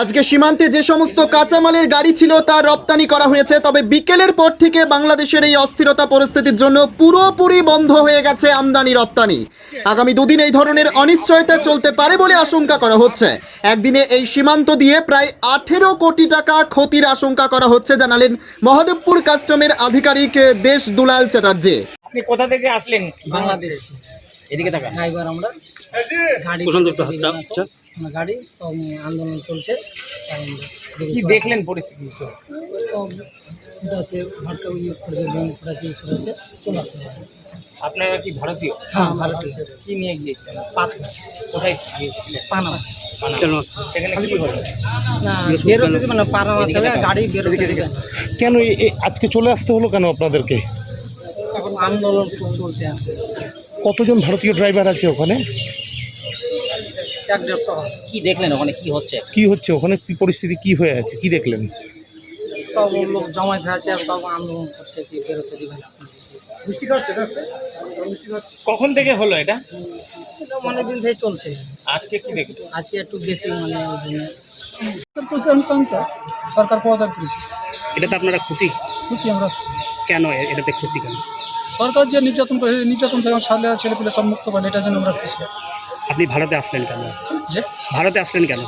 আজকে সীমান্তে যে সমস্ত কাঁচামালের গাড়ি ছিল তা রপ্তানি করা হয়েছে তবে বিকেলের পর থেকে বাংলাদেশের এই অস্থিরতা পরিস্থিতির জন্য পুরোপুরি বন্ধ হয়ে গেছে আমদানি রপ্তানি। আগামী দুদিন এই ধরনের অনিশ্চয়তা চলতে পারে বলে আশঙ্কা করা হচ্ছে। একদিনে এই সীমান্ত দিয়ে প্রায় আঠেরো কোটি টাকা ক্ষতির আশঙ্কা করা হচ্ছে জানালেন মহাদেবপুর কাস্টমের আধিকারিক দেশ দুলাল চ্যাটার্জি। আপনি কোথা থেকে আসলেন? বাংলাদেশ। এদিকে থাকা ড্রাইভার আমরা। গাড়ি গাড়ি সব আন্দোলন চলছে। কি দেখলেন পরিস্থিতি সব? এটা আছে ভাটকা ইয়ে করেছে ব্যাংক করেছে ইয়ে চলে আসতে হবে আপনারা কি ভারতীয়? হ্যাঁ ভারতীয়। কি নিয়ে গিয়েছিলেন? পাতলা কোথায় গিয়েছিলেন? পানামা কেন? আজকে চলে আসতে হলো কেন আপনাদেরকে? এখন আন্দোলন চলছে কতজন ভারতীয় ড্রাইভার আছে ওখানে? কি দেখলেন ওখানে? কি হচ্ছে? কি হচ্ছে? ওখানে কি পরিস্থিতি? কি হয়ে আছে? কি দেখলেন? সব লোক জমায়েত হয়েছে সব আন্দোলন করছে কি বেরোতে দিবে না। কখন থেকে হলো এটা? এটা অনেকদিন থেকে চলছে। আজকে কি দেখলেন আজকে একটু বেশি মানে ওই জন্য। সরকার পদত্যাগ করেছে। এটাতে আপনারা খুশি? খুশি আমরা। কেন এটাতে খুশি কেন? সরকার যে নির্যাতন করে নির্যাতন থেকে ছেলে ছেলে পেলে সব মুক্ত করে এটার জন্য আমরা খুশি। আপনি ভারতে আসলেন কেন? যে? ভারতে আসলেন কেন?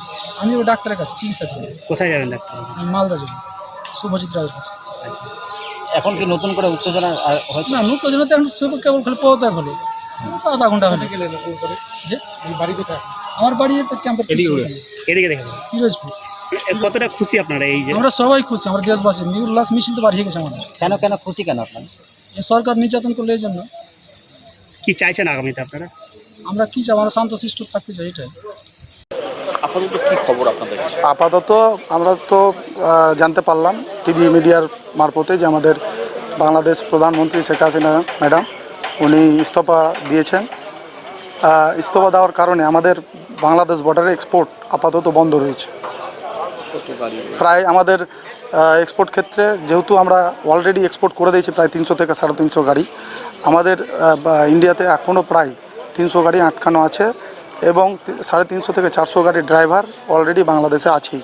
আমি ওই ডাক্তারের কাছে চিকিৎসার জন্য। কোথায় যাবেন ডাক্তার? আমি মালদা জন্য শুভজিৎ রায়ের কাছে। আচ্ছা। এখন কি নতুন করে উত্তেজনা না নূতন জন্য তো এখন শুধু কেবল খালি পদত্যাগ হলো। আধা ঘণ্টা হলো। যে? বাড়িতে আমার বাড়ি তো ক্যাম্পের এদিকে দেখে যান। পিরোজপুর। কতটা খুশি আপনারা এই যে? আমরা সবাই খুশি আমরা দেশবাসী। উল্লাস মিছিল তো বাড়িয়ে গেছে আমাদের। কেন কেন খুশি কেন আপনারা? সরকার নির্যাতন করলে এই জন্য। কি চাইছেন আগামীতে আপনারা? আমরা কি চাই? আমরা শান্ত শিষ্ট থাকতে চাই এটাই। আপাতত আমরা তো জানতে পারলাম টিভি মিডিয়ার মারফতে যে আমাদের বাংলাদেশ প্রধানমন্ত্রী শেখ হাসিনা ম্যাডাম উনি ইস্তফা দিয়েছেন। ইস্তফা দেওয়ার কারণে আমাদের বাংলাদেশ বর্ডারে এক্সপোর্ট আপাতত বন্ধ রয়েছে। প্রায় আমাদের এক্সপোর্ট ক্ষেত্রে যেহেতু আমরা অলরেডি এক্সপোর্ট করে দিয়েছি প্রায় তিনশো থেকে সাড়ে তিনশো গাড়ি, আমাদের ইন্ডিয়াতে এখনও প্রায় তিনশো গাড়ি আটকানো আছে এবং সাড়ে তিনশো থেকে চারশো গাড়ির ড্রাইভার অলরেডি বাংলাদেশে আছেই।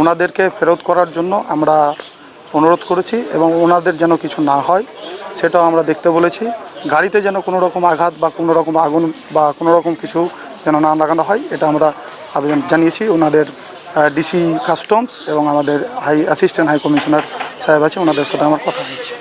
ওনাদেরকে ফেরত করার জন্য আমরা অনুরোধ করেছি এবং ওনাদের যেন কিছু না হয়, সেটাও আমরা দেখতে বলেছি। গাড়িতে যেন কোনো রকম আঘাত বা কোনো রকম আগুন বা কোনো রকম কিছু যেন না লাগানো হয়, এটা আমরা আবেদন জানিয়েছি। ওনাদের ডিসি কাস্টমস এবং আমাদের হাই অ্যাসিস্ট্যান্ট হাই কমিশনার সাহেব আছে ওনাদের সাথে আমার কথা হয়েছে।